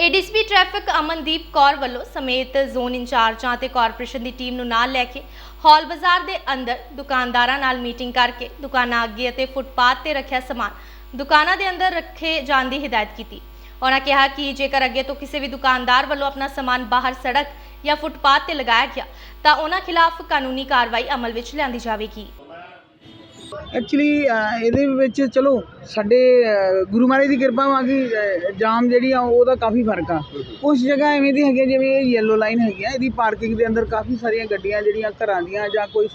ADCP traffic Amandeep Kaur ਵੱਲੋਂ ਸਮੇਤ zone ਇੰਚਾਰਜਾਂ ਅਤੇ ਕਾਰਪੋਰੇਸ਼ਨ ਦੀ ਟੀਮ ਨੂੰ ਨਾਲ ਲੈ ਕੇ ਹਾਲ ਬਾਜ਼ਾਰ ਦੇ ਅੰਦਰ ਦੁਕਾਨਦਾਰਾਂ ਨਾਲ ਮੀਟਿੰਗ ਕਰਕੇ ਦੁਕਾਨਾਂ ਅੱਗੇ ਅਤੇ ਫੁੱਟਪਾਥ ਤੇ ਰੱਖਿਆ ਸਮਾਨ ਦੁਕਾਨਾਂ ਦੇ ਅੰਦਰ ਰੱਖੇ ਜਾਣ ਦੀ ਹਦਾਇਤ ਕੀਤੀ। ਉਹਨਾਂ ਕਿਹਾ ਕਿ ਜੇਕਰ ਅੱਗੇ ਤੋਂ ਕਿਸੇ ਵੀ ਦੁਕਾਨਦਾਰ ਵੱਲੋਂ ਆਪਣਾ ਸਮਾਨ ਬਾਹਰ ਸੜਕ ਜਾਂ ਫੁੱਟਪਾਥ ਤੇ ਲਗਾਇਆ ਗਿਆ, ਤਾਂ ਉਹਨਾਂ ਖਿਲਾਫ ਕਾਨੂੰਨੀ ਕਾਰਵਾਈ ਅਮਲ ਵਿੱਚ ਲਿਆਂਦੀ ਜਾਵੇਗੀ। ਐਕਚੁਅਲੀ ਇਹਦੇ ਵਿੱਚ ਚਲੋ, ਸਾਡੇ ਗੁਰੂ ਮਹਾਰਾਜ ਦੀ ਕਿਰਪਾ ਵਾ ਕਿ ਜਾਮ ਜਿਹੜੀ ਆ, ਉਹਦਾ ਕਾਫੀ ਫ਼ਰਕ ਆ। ਕੁਝ ਜਗ੍ਹਾ ਐਵੇਂ ਦੀ ਹੈਗੀ ਜਿਵੇਂ ਇਹ ਯੈਲੋ ਲਾਈਨ ਹੈਗੀ ਆ, ਇਹਦੀ ਪਾਰਕਿੰਗ ਦੇ ਅੰਦਰ ਕਾਫੀ ਸਾਰੀਆਂ ਗੱਡੀਆਂ ਜਿਹੜੀਆਂ ਘਰਾਂ ਦੀਆਂ ਜਾਂ ਕੋਈ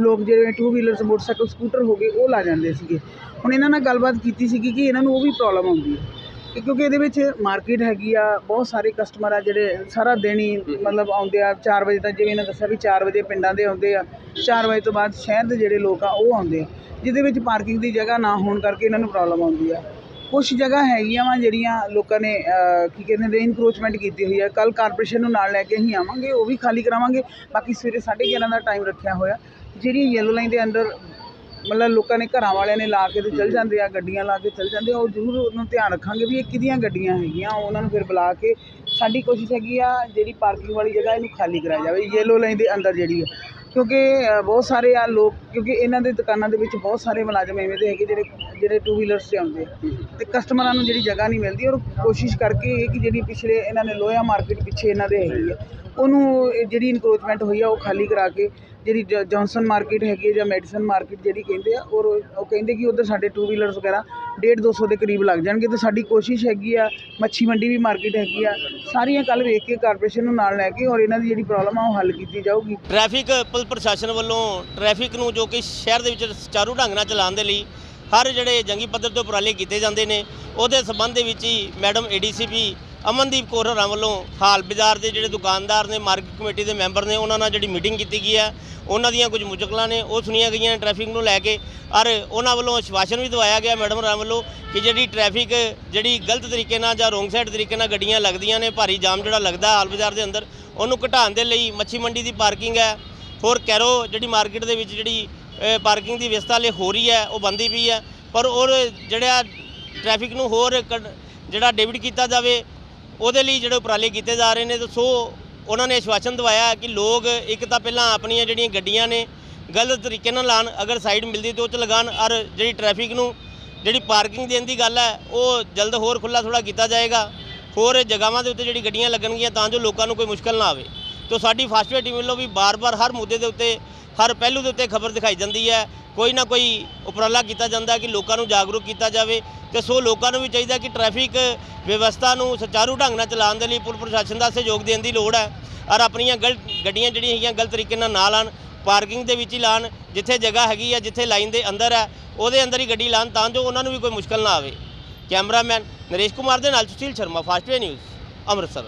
ਲੋਕ ਜਿਹੜੇ ਟੂ ਵੀਲਰਸ ਮੋਟਰਸਾਈਕਲ ਸਕੂਟਰ ਹੋ ਗਏ, ਉਹ ਲਾ ਜਾਂਦੇ ਸੀਗੇ। ਹੁਣ ਇਹਨਾਂ ਨਾਲ ਗੱਲਬਾਤ ਕੀਤੀ ਸੀਗੀ ਕਿ ਇਹਨਾਂ ਨੂੰ ਉਹ ਵੀ ਪ੍ਰੋਬਲਮ ਆਉਂਦੀ ਹੈ ਕਿ ਕਿਉਂਕਿ ਇਹਦੇ ਵਿੱਚ ਮਾਰਕੀਟ ਹੈਗੀ ਆ, ਬਹੁਤ ਸਾਰੇ ਕਸਟਮਰ ਆ ਜਿਹੜੇ ਸਾਰਾ ਦਿਨ ਹੀ ਮਤਲਬ ਆਉਂਦੇ ਆ 4 ਵਜੇ ਤੱਕ ਜਿਵੇਂ ਇਹਨਾਂ ਦੱਸਿਆ ਵੀ 4 ਵਜੇ ਪਿੰਡਾਂ ਦੇ ਆਉਂਦੇ ਆ 4 ਵਜੇ ਤੋਂ ਬਾਅਦ ਸ਼ਹਿਰ ਦੇ ਜਿਹੜੇ ਲੋਕ ਆ, ਉਹ ਆਉਂਦੇ ਆ, ਜਿਹਦੇ ਵਿੱਚ ਪਾਰਕਿੰਗ ਦੀ ਜਗ੍ਹਾ ਨਾ ਹੋਣ ਕਰਕੇ ਇਹਨਾਂ ਨੂੰ ਪ੍ਰੋਬਲਮ ਆਉਂਦੀ ਆ। ਕੁਝ ਜਗ੍ਹਾ ਹੈਗੀਆਂ ਵਾ ਜਿਹੜੀਆਂ ਲੋਕਾਂ ਨੇ ਕੀ ਕਹਿੰਦੇ ਨੇ ਇਨਕਰੋਚਮੈਂਟ ਕੀਤੀ ਹੋਈ ਹੈ ਕੱਲ ਕਾਰਪੋਰੇਸ਼ਨ ਨੂੰ ਨਾਲ ਲੈ ਕੇ ਅਸੀਂ ਆਵਾਂਗੇ, ਉਹ ਵੀ ਖਾਲੀ ਕਰਾਵਾਂਗੇ। ਬਾਕੀ ਸਵੇਰੇ 11:30 ਦਾ ਟਾਈਮ ਰੱਖਿਆ ਹੋਇਆ, ਜਿਹੜੀ ਯੈਲੋ ਲਾਈਨ ਦੇ ਅੰਦਰ ਮਤਲਬ ਲੋਕਾਂ ਨੇ ਘਰਾਂ ਵਾਲਿਆਂ ਨੇ ਲਾ ਕੇ ਤੇ ਚਲ ਜਾਂਦੇ ਆ, ਗੱਡੀਆਂ ਲਾ ਕੇ ਚਲ ਜਾਂਦੇ ਆ। ਉਹ ਜ਼ਰੂਰ ਉਹਨੂੰ ਧਿਆਨ ਰੱਖਾਂਗੇ ਵੀ ਇਹ ਕਿਹਦੀਆਂ ਗੱਡੀਆਂ ਹੈਗੀਆਂ, ਉਹਨਾਂ ਨੂੰ ਫਿਰ ਬੁਲਾ ਕੇ ਸਾਡੀ ਕੋਸ਼ਿਸ਼ ਹੈਗੀ ਆ ਜਿਹੜੀ ਪਾਰਕਿੰਗ ਵਾਲੀ ਜਗ੍ਹਾ ਇਹਨੂੰ ਖਾਲੀ ਕਰਾਇਆ ਜਾਵੇ ਯੈਲੋ ਲਾਈਨ ਦੇ ਅੰਦਰ ਜਿਹੜੀ ਹੈ ਕਿਉਂਕਿ ਬਹੁਤ ਸਾਰੇ ਆ ਲੋਕ, ਕਿਉਂਕਿ ਇਹਨਾਂ ਦੇ ਦੁਕਾਨਾਂ ਦੇ ਵਿੱਚ ਬਹੁਤ ਸਾਰੇ ਮੁਲਾਜ਼ਮ ਐਵੇਂ ਦੇ ਹੈਗੇ ਜਿਹੜੇ ਜਿਹੜੇ ਟੂ ਵੀਲਰਸ 'ਤੇ ਆਉਂਦੇ ਆ। ਤੇ ਕਸਟਮਰਾਂ ਨੂੰ ਜਿਹੜੀ ਜਗ੍ਹਾ ਨਹੀਂ ਮਿਲਦੀ ਔਰ ਕੋਸ਼ਿਸ਼ ਕਰਕੇ ਇਹ ਕਿ ਜਿਹੜੀ ਪਿਛਲੇ ਇਹਨਾਂ ਨੇ ਲੋਹਾ ਮਾਰਕੀਟ ਪਿੱਛੇ ਇਹਨਾਂ ਦੇ ਹੈਗੀ ਆ। ਉਹਨੂੰ ਜਿਹੜੀ ਇਨਕਰੋਚਮੈਂਟ ਹੋਈ ਆ, ਉਹ ਖਾਲੀ ਕਰਾ ਕੇ ਜਿਹੜੀ ਜ- ਜੌਨਸਨ ਮਾਰਕੀਟ ਹੈਗੀ ਹੈ ਜਾਂ ਮੈਡੀਸਨ ਮਾਰਕੀਟ ਜਿਹੜੀ ਕਹਿੰਦੇ ਆ, ਔਰ ਉਹ ਕਹਿੰਦੇ ਕਿ ਉੱਧਰ ਸਾਡੇ ਟੂ ਵੀਲਰਸ ਵਗੈਰਾ ਡੇਢ ਦੋ ਸੌ ਦੇ ਕਰੀਬ ਲੱਗ ਜਾਣਗੇ ਅਤੇ ਸਾਡੀ ਕੋਸ਼ਿਸ਼ ਹੈਗੀ ਆ, ਮੱਛੀ ਮੰਡੀ ਵੀ ਮਾਰਕੀਟ ਹੈਗੀ ਆ, ਸਾਰੀਆਂ ਕੱਲ ਵੇਖ ਕੇ ਕਾਰਪੋਰੇਸ਼ਨ ਨੂੰ ਨਾਲ ਲੈ ਕੇ ਔਰ ਇਹਨਾਂ ਦੀ ਜਿਹੜੀ ਪ੍ਰੋਬਲਮ ਆ, ਉਹ ਹੱਲ ਕੀਤੀ ਜਾਊਗੀ। ਟ੍ਰੈਫਿਕ ਪੁਲਿਸ ਪ੍ਰਸ਼ਾਸਨ ਵੱਲੋਂ ਟ੍ਰੈਫਿਕ ਨੂੰ ਜੋ ਕਿ ਸ਼ਹਿਰ ਦੇ ਵਿੱਚ ਸੁਚਾਰੂ ਢੰਗ ਨਾਲ ਚਲਾਉਣ ਦੇ ਲਈ ਹਰ ਜਿਹੜੇ ਜੰਗੀ ਪੱਧਰ ਤੇ ਉਪਰਾਲੇ ਕੀਤੇ ਜਾਂਦੇ ਨੇ, ਉਹਦੇ ਸਬੰਧ ਦੇ ਵਿੱਚ ਹੀ ਮੈਡਮ ਏਡੀਸੀਪੀ ਅਮਨਦੀਪ ਕੌਰ ਹੋਰਾਂ ਵੱਲੋਂ ਹਾਲ ਬਾਜ਼ਾਰ ਦੇ ਜਿਹੜੇ ਦੁਕਾਨਦਾਰ ਨੇ, ਮਾਰਕੀਟ ਕਮੇਟੀ ਦੇ ਮੈਂਬਰ ਨੇ, ਉਹਨਾਂ ਨਾਲ ਜਿਹੜੀ ਮੀਟਿੰਗ ਕੀਤੀ ਗਈ ਹੈ, ਉਹਨਾਂ ਦੀਆਂ ਕੁਝ ਮੁਸ਼ਕਲਾਂ ਨੇ, ਉਹ ਸੁਣੀਆਂ ਗਈਆਂ ਟ੍ਰੈਫਿਕ ਨੂੰ ਲੈ ਕੇ। ਔਰ ਉਹਨਾਂ ਵੱਲੋਂ ਆਸ਼ਵਾਸਨ ਵੀ ਦਵਾਇਆ ਗਿਆ ਮੈਡਮ ਹੋਰਾਂ ਵੱਲੋਂ ਕਿ ਜਿਹੜੀ ਟ੍ਰੈਫਿਕ ਜਿਹੜੀ ਗਲਤ ਤਰੀਕੇ ਨਾਲ ਜਾਂ ਰੋਂਗ ਸਾਈਡ ਤਰੀਕੇ ਨਾਲ ਗੱਡੀਆਂ ਲੱਗਦੀਆਂ ਨੇ, ਭਾਰੀ ਜਾਮ ਜਿਹੜਾ ਲੱਗਦਾ ਹਾਲ ਬਾਜ਼ਾਰ ਦੇ ਅੰਦਰ, ਉਹਨੂੰ ਘਟਾਉਣ ਦੇ ਲਈ ਮੱਛੀ ਮੰਡੀ ਦੀ ਪਾਰਕਿੰਗ ਹੈ। ਹੋਰ ਕੈਰੋ ਜਿਹੜੀ ਮਾਰਕੀਟ ਦੇ ਵਿੱਚ ਜਿਹੜੀ ਪਾਰਕਿੰਗ ਦੀ ਵਿਵਸਥਾ ਲਈ ਹੋ ਰਹੀ ਹੈ, ਉਹ ਬੰਦੀ ਪਈ ਹੈ। ਪਰ ਉਹ ਜਿਹੜਾ ਟ੍ਰੈਫਿਕ ਨੂੰ ਹੋਰ ਕੱਢ- ਜਿਹੜਾ ਡੇਵਿਡ ਕੀਤਾ ਜਾਵੇ ਉਹਦੇ ਲਈ ਜਿਹੜੇ ਉਪਰਾਲੇ ਕੀਤੇ ਜਾ ਰਹੇ ਨੇ, ਤੇ ਸੋ ਉਹਨਾਂ ਨੇ ਆਸ਼ਵਾਸਨ ਦਵਾਇਆ ਕਿ ਲੋਕ ਇੱਕ ਤਾਂ ਪਹਿਲਾਂ ਆਪਣੀਆਂ ਜਿਹੜੀਆਂ ਗੱਡੀਆਂ ਨੇ ਗਲਤ ਤਰੀਕੇ ਨਾਲ ਲਾਣ, ਅਗਰ ਸਾਈਡ ਮਿਲਦੀ ਤੇ ਉਹ ਚ ਲਗਾਣ, ਔਰ ਜਿਹੜੀ ਟ੍ਰੈਫਿਕ ਨੂੰ, ਜਿਹੜੀ ਪਾਰਕਿੰਗ ਦੇਣ ਦੀ ਗੱਲ ਹੈ, ਉਹ ਜਲਦ ਹੋਰ ਖੁੱਲਾ ਥੋੜਾ ਕੀਤਾ ਜਾਏਗਾ। ਹੋਰ ਜਗ੍ਹਾਵਾਂ ਦੇ ਉੱਤੇ ਜਿਹੜੀ ਗੱਡੀਆਂ ਲੱਗਣਗੀਆਂ ਤਾਂ ਜੋ ਲੋਕਾਂ ਨੂੰ ਕੋਈ ਮੁਸ਼ਕਲ ਨਾ ਆਵੇ। ਤੋ ਸਾਡੀ ਫਾਸਟਵੇ ਟੀਮ ਵੱਲੋਂ ਵੀ ਬਾਰ-ਬਾਰ ਹਰ ਮੁੱਦੇ ਦੇ ਉੱਤੇ ਹਰ ਪਹਿਲੂ ਦੇ ਉੱਤੇ ਖਬਰ ਦਿਖਾਈ ਜਾਂਦੀ ਹੈ। ਕੋਈ ਨਾ ਕੋਈ ਉਪਰਾਲਾ ਕੀਤਾ ਜਾਂਦਾ ਕਿ ਲੋਕਾਂ ਨੂੰ ਜਾਗਰੂਕ ਕੀਤਾ ਜਾਵੇ ਤੇ ਸੋ ਲੋਕਾਂ ਨੂੰ ਵੀ ਚਾਹੀਦਾ ਕਿ ਟ੍ਰੈਫਿਕ ਵਿਵਸਥਾ ਨੂੰ ਸੁਚਾਰੂ ਢੰਗ ਨਾਲ ਚਲਾਉਣ ਦੇ ਲਈ ਪੁਲਿਸ ਪ੍ਰਸ਼ਾਸਨ ਦਾ ਸਹਿਯੋਗ ਦੇਣ ਦੀ ਲੋੜ ਹੈ ਔਰ ਆਪਣੀਆਂ ਗਲਤ ਗੱਡੀਆਂ ਜਿਹੜੀਆਂ ਹੈਗੀਆਂ ਗਲਤ ਤਰੀਕੇ ਨਾਲ ਨਾ ਲਾਣ, ਪਾਰਕਿੰਗ ਦੇ ਵਿੱਚ ਹੀ ਲਾਣ, ਜਿੱਥੇ ਜਗ੍ਹਾ ਹੈਗੀ ਹੈ ਜਿੱਥੇ ਲਾਈਨ ਦੇ ਅੰਦਰ ਹੈ, ਉਹਦੇ ਅੰਦਰ ਹੀ ਗੱਡੀ ਲਾਣ ਤਾਂ ਜੋ ਉਹਨਾਂ ਨੂੰ ਵੀ ਕੋਈ ਮੁਸ਼ਕਲ ਨਾ ਆਵੇ। ਕੈਮਰਾਮੈਨ ਨਰੇਸ਼ ਕੁਮਾਰ ਦੇ ਨਾਲ ਸੁਸ਼ੀਲ ਸ਼ਰਮਾ ਫਾਸਟਵੇ ਨਿਊਜ਼, ਅੰਮ੍ਰਿਤਸਰ।